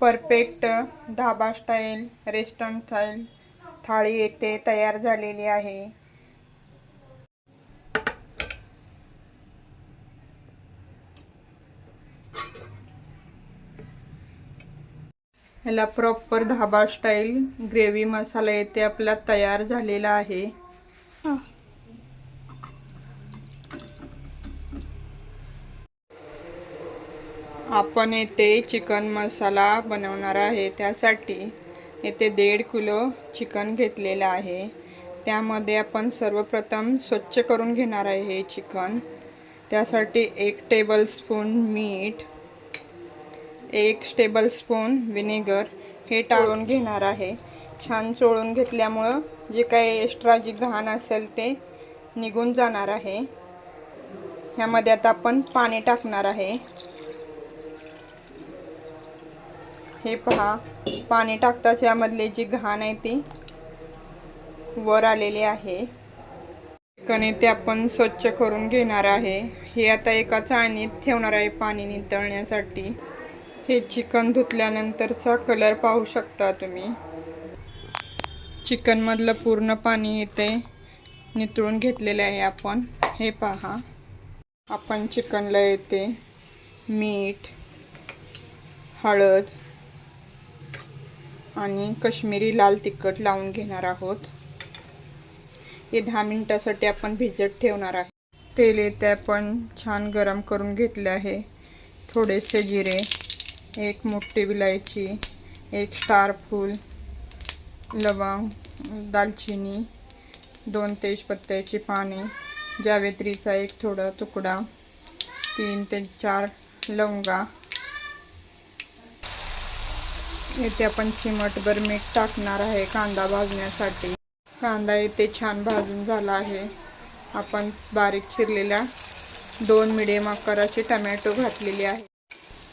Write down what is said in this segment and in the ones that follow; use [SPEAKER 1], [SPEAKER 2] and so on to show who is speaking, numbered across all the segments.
[SPEAKER 1] Perfect dhaba style restaurant style thali येथे तयार झालेली आहे. ह्याला proper dhaba style gravy masala येथे आपला तयार झालेला आहे. आपण येथे चिकन मसाला बनवणार आहे. त्यासाठी येथे दीड किलो चिकन घेतलेलं आहे. त्यामध्ये आपण सर्वप्रथम स्वच्छ करून घेणार आहे हे चिकन. त्यासाठी एक टेबलस्पून मीठ एक टेबलस्पून विनेगर हे टाळून घेणार आहे. छान चोळून घेतल्यामुळं जे काही एक्स्ट्रा जी घाण असेल ते निघून जाणार आहे. ह्यामध्ये आता आपण पाणी टाकणार आहे. हे पहा पाणी टाकताच यामधले जी घाण आहे ती वर आलेली आहे. चिकन ते आपण स्वच्छ करून घेणार आहे. हे आता एका चाळणीत ठेवणार आहे पाणी नितळण्यासाठी. हे चिकन धुतल्यानंतरचा कलर पाहू शकता तुम्ही. चिकनमधलं पूर्ण पाणी येते नितळून घेतलेलं आहे आपण. हे पहा. आपण चिकनला येते मीठ हळद आणि कश्मीरी लाल तिखट लावून घेणार आहोत. हे दहा मिनटासाठी आपण भिजत ठेवणार आहे तेल येते आपण छान गरम करून घेतले आहे. थोडेसे जिरे एक मोठी विलायची एक स्टार फूल लवंग दालचिनी दोन तेजपत्त्याची पाने जावेत्रीचा एक थोडा तुकडा तीन ते चार लवंगा येथे आपण चिमटभर मीठ टाकणार आहे कांदा भाजण्यासाठी. कांदा येथे छान भाजून झाला आहे. आपण बारीक चिरलेल्या दोन मिडियम आकाराचे टमॅटो घातलेले आहे.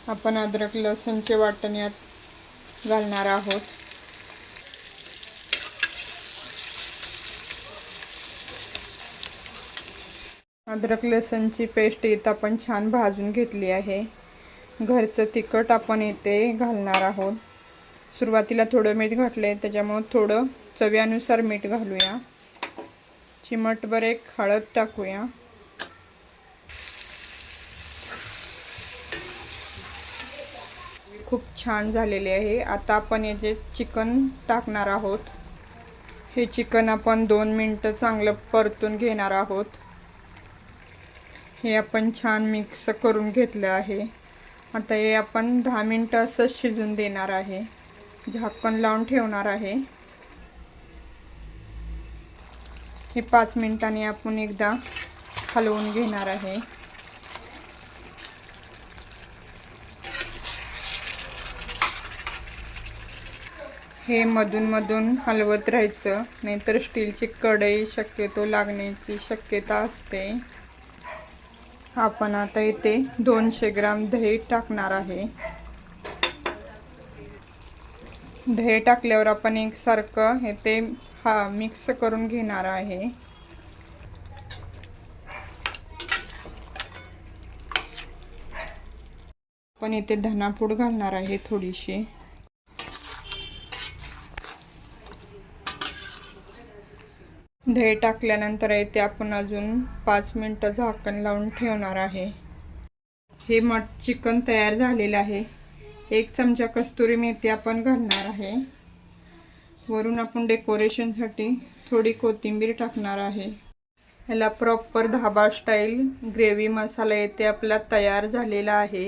[SPEAKER 1] आपण अद्रक लसूणचे वाटण यात घालणार आहोत. अद्रक लसूणची पेस्ट इथं आपण छान भाजून घेतली आहे. घरचं तिखट आपण इथे घालणार आहोत. सुरुवातीला थोडं मीठ घातलं आहे त्याच्यामुळं थोडं चव्यानुसार मीठ घालूया. चिमटभर एक हळद टाकूया. खूप छान झालेले आहे. आता आपण याचे चिकन टाकणार आहोत हे चिकन आपण दोन मिनटं चांगलं परतून घेणार आहोत. हे आपण छान मिक्स करून घेतलं आहे. आता हे आपण दहा मिनटं असं शिजून देणार आहे. झाकण लावून ठेवणार आहे. हे पाच मिनिटांनी आपण एकदा हलवून घेणार आहे. हे मधून मधून हलवत राहायचं नाहीतर स्टीलची कढई शक्यतो लागण्याची शक्यता असते. आपण आता इथे दोनशे ग्राम दही टाकणार आहे. दही टाकल्यावर आपण एकसारखं हे ते हा मिक्स करून घेणार आहे. आपण इथे धनापूड घालणार आहे थोडीशी. दही टाकल्यानंतर इथे आपण अजून पाच मिनटं झाकण लावून ठेवणार आहे. हे मट चिकन तयार झालेलं आहे. एक चमचा कस्तुरी मेथी आपण घालणार आहे. वरून आपण डेकोरेशनसाठी थोडी कोथिंबीर टाकणार आहे. ह्याला proper dhaba style gravy masala येथे आपला तयार झालेला आहे.